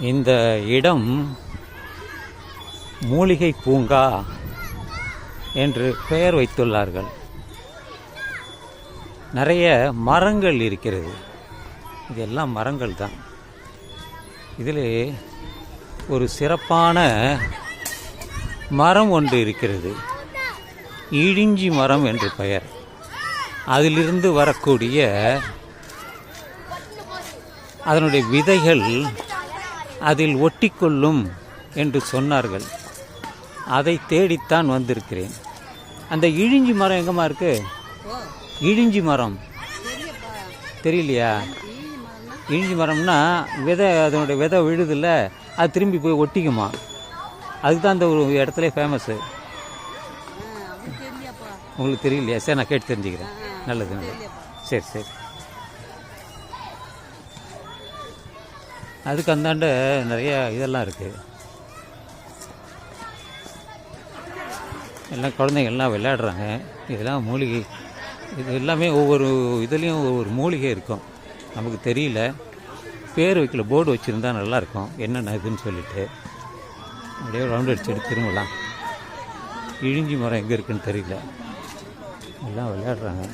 இந்த இடம் மூலிகை பூங்கா என்று பெயர் வைத்துள்ளார்கள். நிறைய மரங்கள் இருக்கிறது. இதெல்லாம் மரங்கள் தான். இதில் ஒரு சிறப்பான மரம் ஒன்று இருக்கிறது. இழிஞ்சி மரம் என்று பெயர். அதிலிருந்து வரக்கூடிய அதனுடைய விதைகள் அதில் ஒட்டிக்கொள்ளும் என்று சொன்னார்கள். அதை தேடித்தான் வந்திருக்கிறேன். அந்த இழிஞ்சி மரம் எங்கம்மா இருக்கு? இழிஞ்சி மரம். தெரியலையா? இழிஞ்சி மரம்னா விதை அதனுடைய விதை விழுதுல்ல அது திரும்பி போய் ஒட்டிக்குமா? அதுக்கு தான் அந்த ஒரு இடத்துல ஃபேமஸ்ஸு உங்களுக்கு தெரியலையா? சரி நான் கேட்டு தெரிஞ்சுக்கிறேன். நல்லது நல்லது. சரி சரி. அதுக்கு அந்தாண்ட நிறைய இதெல்லாம் இருக்குது எல்லாம் குழந்தைங்க எல்லாம் விளையாடுறாங்க. இதெல்லாம் மூலிகை இது எல்லாமே ஒவ்வொரு இதுலேயும் ஒவ்வொரு மூலிகை இருக்கும். நமக்கு தெரியல. பேர் வைக்கல போர்டு வச்சுருந்தா நல்லாயிருக்கும் என்னென்ன இதுன்னு சொல்லிட்டு. அப்படியே ரவுண்ட் அடிச்சுட்டு திரும்பலாம். இழிஞ்சி மரம் எங்கே இருக்குன்னு தெரியல. எல்லாம் விளையாடுறாங்க.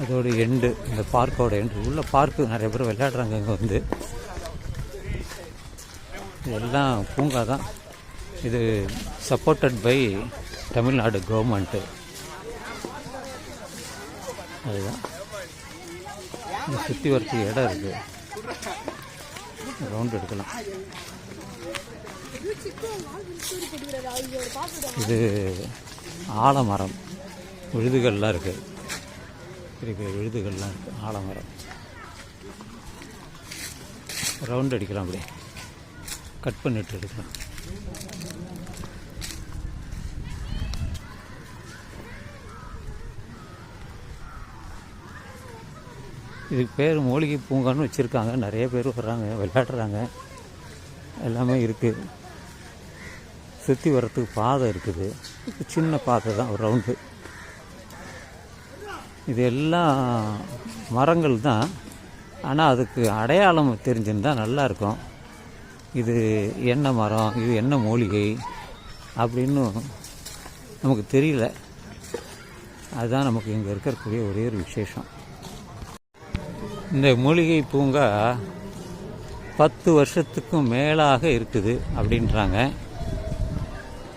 அதோட எண்டு இந்த பார்க்கோட எண்டு உள்ள பார்க்கு நிறைய பேர் விளையாடுறாங்க இங்கே வந்து. இதெல்லாம் பூங்கா தான் இது சப்போர்ட்டட் பை தமிழ்நாடு கவர்மெண்ட்டு அதுதான். சுற்றி வரத்துக்கு இடம் இருக்குது ரவுண்ட் எடுக்கலாம். இது ஆலமரம். விழுதுகள்லாம் இருக்குது பெரிய பெரிய விழுதுகள்லாம் இருக்குது ஆலமரம். ரவுண்ட் அடிக்கலாம் அப்படியே. கட் பண்ணிட்டு எடுக்கலாம். இதுக்கு பேர் மூலிகை பூங்கான்னு வச்சுருக்காங்க. நிறைய பேர் வர்றாங்க விளையாடுறாங்க. எல்லாமே இருக்குது சுற்றி வர்றதுக்கு பாதை இருக்குது. சின்ன பாதை தான் ஒரு ரவுண்டு இது எல்லாம் மரங்கள் தான். ஆனால் அதுக்கு அடையாளம் தெரிஞ்சிருந்தா நல்லாயிருக்கும் இது என்ன மரம் இது என்ன மூலிகை அப்படின்னு நமக்கு தெரியல. அதுதான் நமக்கு இங்கே இருக்கக்கூடிய ஒரே ஒரு விசேஷம். இந்த மூலிகை பூங்கா பத்து வருஷத்துக்கும் மேலாக இருக்குது அப்படின்றாங்க.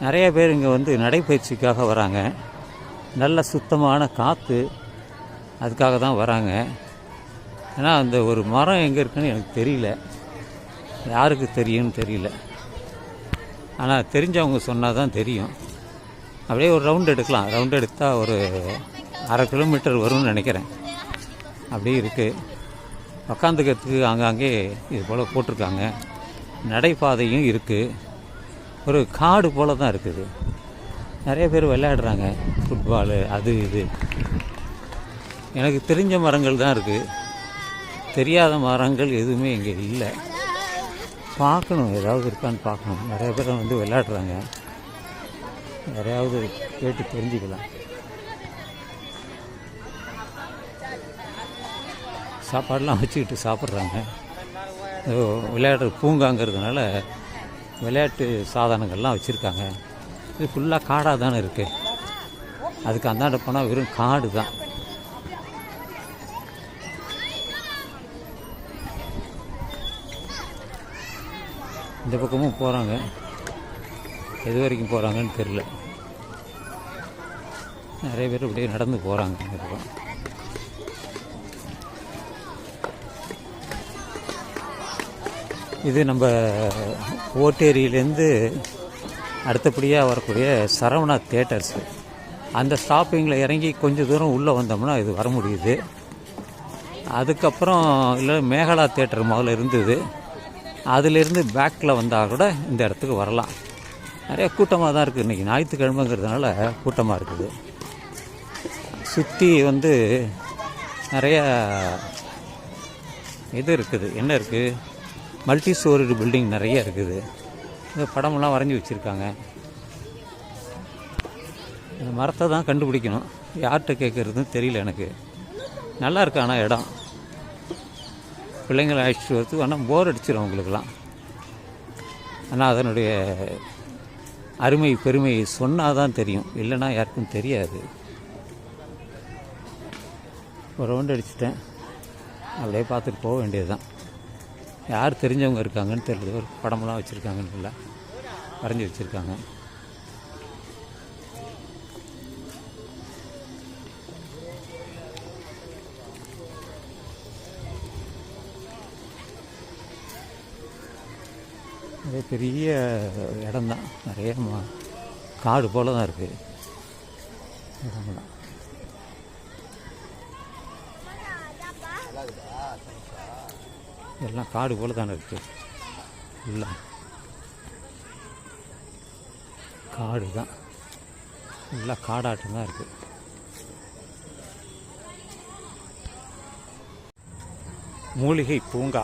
நிறைய பேர் இங்கே வந்து நடைப்பயிற்சிக்காக வராங்க. நல்ல சுத்தமான காற்று அதுக்காக தான் வராங்க. ஏன்னா அந்த ஒரு மரம் எங்கே இருக்குன்னு எனக்கு தெரியல. யாருக்கு தெரியும்னு தெரியல. ஆனால் தெரிஞ்சவங்க சொன்னால் தான் தெரியும். அப்படியே ஒரு ரவுண்ட் எடுக்கலாம். ரவுண்ட் எடுத்தால் ஒரு அரை கிலோமீட்டர் வரும்னு நினைக்கிறேன். அப்படியே இருக்குது உக்காந்துக்கிறதுக்கு ஆங்காங்கே இது போல் போட்டிருக்காங்க. நடைபாதையும் இருக்குது ஒரு காடு போல தான் இருக்குது. நிறைய பேர் விளையாடுறாங்க. ஃபுட்பாலு அது இது. எனக்கு தெரிஞ்ச மரங்கள் தான் இருக்குது தெரியாத மரங்கள் எதுவுமே இங்கே இல்லை. பார்க்கணும். ஏதாவது இருக்கான்னு பார்க்கணும். நிறைய பேர் வந்து விளையாடுறாங்க. யாரையாவது கேட்டு தெரிஞ்சுக்கலாம். சாப்பாடெலாம் வச்சுக்கிட்டு சாப்பிட்றாங்க. விளையாடுற பூங்காங்கிறதுனால விளையாட்டு சாதனங்கள்லாம் வச்சுருக்காங்க. இது ஃபுல்லாக காடாக தானே இருக்குது அதுக்கு அந்தாண்ட போனால் வெறும் காடு தான். இந்த பக்கமும் போகிறாங்க எது வரைக்கும் போகிறாங்கன்னு தெரில நிறைய பேர் இப்படியே நடந்து போகிறாங்க இந்த பக்கம். இது நம்ம ஓட்டேரியிலேருந்து அடுத்தபடியாக வரக்கூடிய சரவணா தேட்டர்ஸ் அந்த ஸ்டாப்பிங்கில் இறங்கி கொஞ்சம் தூரம் உள்ளே வந்தோம்னா இது வர முடியுது. அதுக்கப்புறம் இல்லை மேகலா தேட்டர் முதல்ல இருந்தது. அதிலிருந்து பேக்கில் வந்தால் கூட இந்த இடத்துக்கு வரலாம். நிறைய கூட்டமாக தான் இருக்குது இன்றைக்கி ஞாயிற்றுக்கிழமைங்கிறதுனால கூட்டமாக இருக்குது. சுற்றி வந்து நிறையா இது இருக்குது. என்ன இருக்குது மல்டி ஸ்டோரி பில்டிங் நிறைய இருக்குது. இந்த படமெல்லாம் வரைஞ்சி வச்சுருக்காங்க. இந்த மரத்தை தான் கண்டுபிடிக்கணும். யார்கிட்ட கேட்குறதுன்னு தெரியல எனக்கு. நல்லா இருக்கு ஆனால் இடம். பிள்ளைங்களை அழைச்சிட்டு வரது ஆனால் போர் அடிச்சிடும் அவங்களுக்குலாம் ஆனால் அதனுடைய அருமை பெருமை சொன்னால் தான் தெரியும். இல்லைன்னா யாருக்கும் தெரியாது. ஒரு ரவுண்ட் அடிச்சிட்டேன். அப்படியே பார்த்துட்டு போக வேண்டியது தான் யார் தெரிஞ்சவங்க இருக்காங்கன்னு தெரியல. ஒரு படமெல்லாம் வச்சுருக்காங்கன்னு இல்லை. வரைஞ்சி வச்சுருக்காங்க. நிறைய பெரிய இடம்தான். நிறைய காடு போல தான் இருக்குது இடம்லாம் எல்லாம் காடு போல தானே இருக்குது இல்லை. காடு தான். எல்லாம் காடாட்டம் தான் இருக்குது மூலிகை பூங்கா.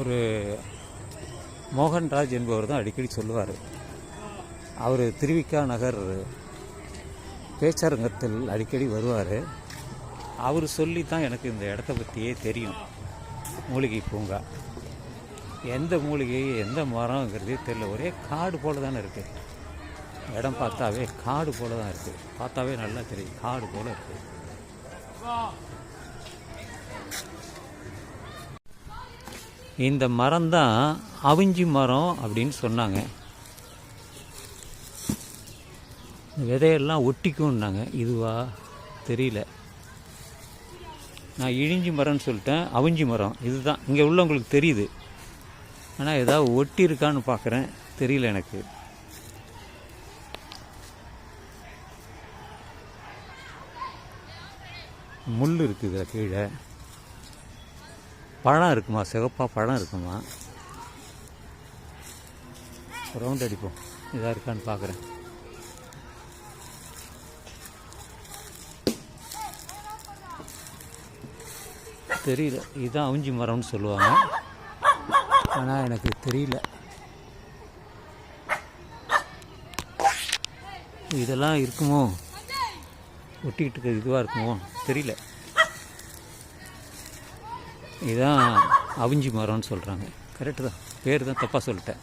ஒரு மோகன்ராஜ் என்பவர் தான் அடிக்கடி சொல்லுவார். அவர் திருவிக்கா நகர் பேச்சரங்கத்தில் அடிக்கடி வருவார். அவர் சொல்லி தான் எனக்கு இந்த இடத்த பற்றியே தெரியும். மூலிகை பூங்கா. எந்த மூலிகை எந்த மரங்கிறதே தெரியல. ஒரே காடு போல தானே இருக்குது இடம் பார்த்தாவே காடு போல தான் இருக்குது பார்த்தாவே நல்லா தெரியும். காடு போல இருக்குது இந்த மரம் தான் அவிஞ்சி மரம் அப்படின்னு சொன்னாங்க. விதையெல்லாம் ஒட்டிக்கும்னாங்க. இதுவா? தெரியல. நான் இழிஞ்சி மரம்னு சொல்லிட்டேன் அவிஞ்சி மரம் இதுதான். இங்கே உள்ளவங்களுக்கு தெரியுது. ஆனால் ஏதாவது ஒட்டி இருக்கான்னு பார்க்குறேன். தெரியல எனக்கு. முள் இருக்குது இதில் கீழே. பழம் இருக்குமா? சிவப்பாக பழம் இருக்குமா? ரவுண்ட் அடிப்போம். இதாக இருக்கான்னு பார்க்குறேன். தெரியல. இதுதான் அவிஞ்சி மரம்னு சொல்லுவாங்க. ஆனால் எனக்கு தெரியல. இதெல்லாம் இருக்குமோ? ஒட்டிக்கிட்டு இருக்க இதுவாக இருக்குமோ? தெரியல. இதுதான் அவிஞ்சி மரம்னு சொல்கிறாங்க கரெக்டு தான். பேர் தான் தப்பாக சொல்லிட்டேன்.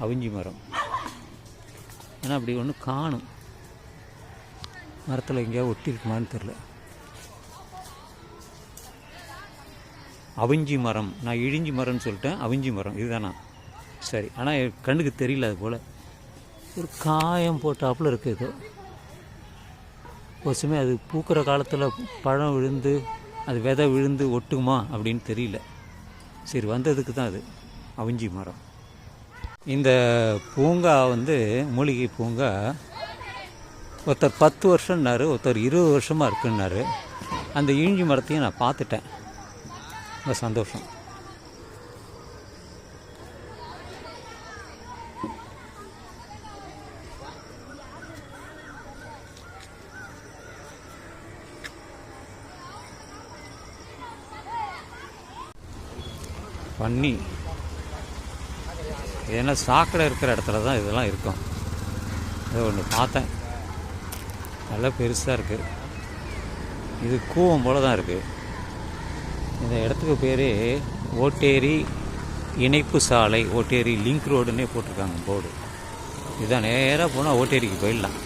அவிஞ்சி மரம். ஏன்னா அப்படி ஒன்று காணும். மரத்தில் எங்கேயாவது ஒட்டி இருக்குமான்னு தெரில அவிஞ்சி மரம். நான் இழிஞ்சி மரம்னு சொல்லிட்டேன் அவிஞ்சி மரம். இதுதானா? சரி. ஆனால் என் கண்ணுக்கு தெரியல அது போல். ஒரு காயம் போட்டாப்புல இருக்குது ஏதோ. ஒரு அது பூக்கிற காலத்தில் பழம் விழுந்து அது விதை விழுந்து ஒட்டுமா அப்படின்னு தெரியல. சரி வந்ததுக்கு தான் அது. அவிஞ்சி மரம். இந்த பூங்கா வந்து மூலிகை பூங்கா ஒருத்தர் பத்து வருஷம்னாரு ஒருத்தர் இருபது வருஷமாக இருக்குன்னாரு. அந்த இழிஞ்சி மரத்தையும் நான் பார்த்துட்டேன். ரொம்ப சந்தோஷம். பண்ணி ஏன்னா சாக்கடை இருக்கிற இடத்துல தான் இதெல்லாம் இருக்கும். இது ஒன்று பார்த்தேன். நல்லா பெருசாக இருக்குது இது கூவம் போல தான் இருக்குது இந்த இடத்துக்கு பேர் ஓட்டேரி இணைப்பு சாலை ஓட்டேரி லிங்க் ரோடுன்னே போட்டிருக்காங்க போர்டு. இதான் நேராக போனால் ஓட்டேரிக்கு போயிடலாம்.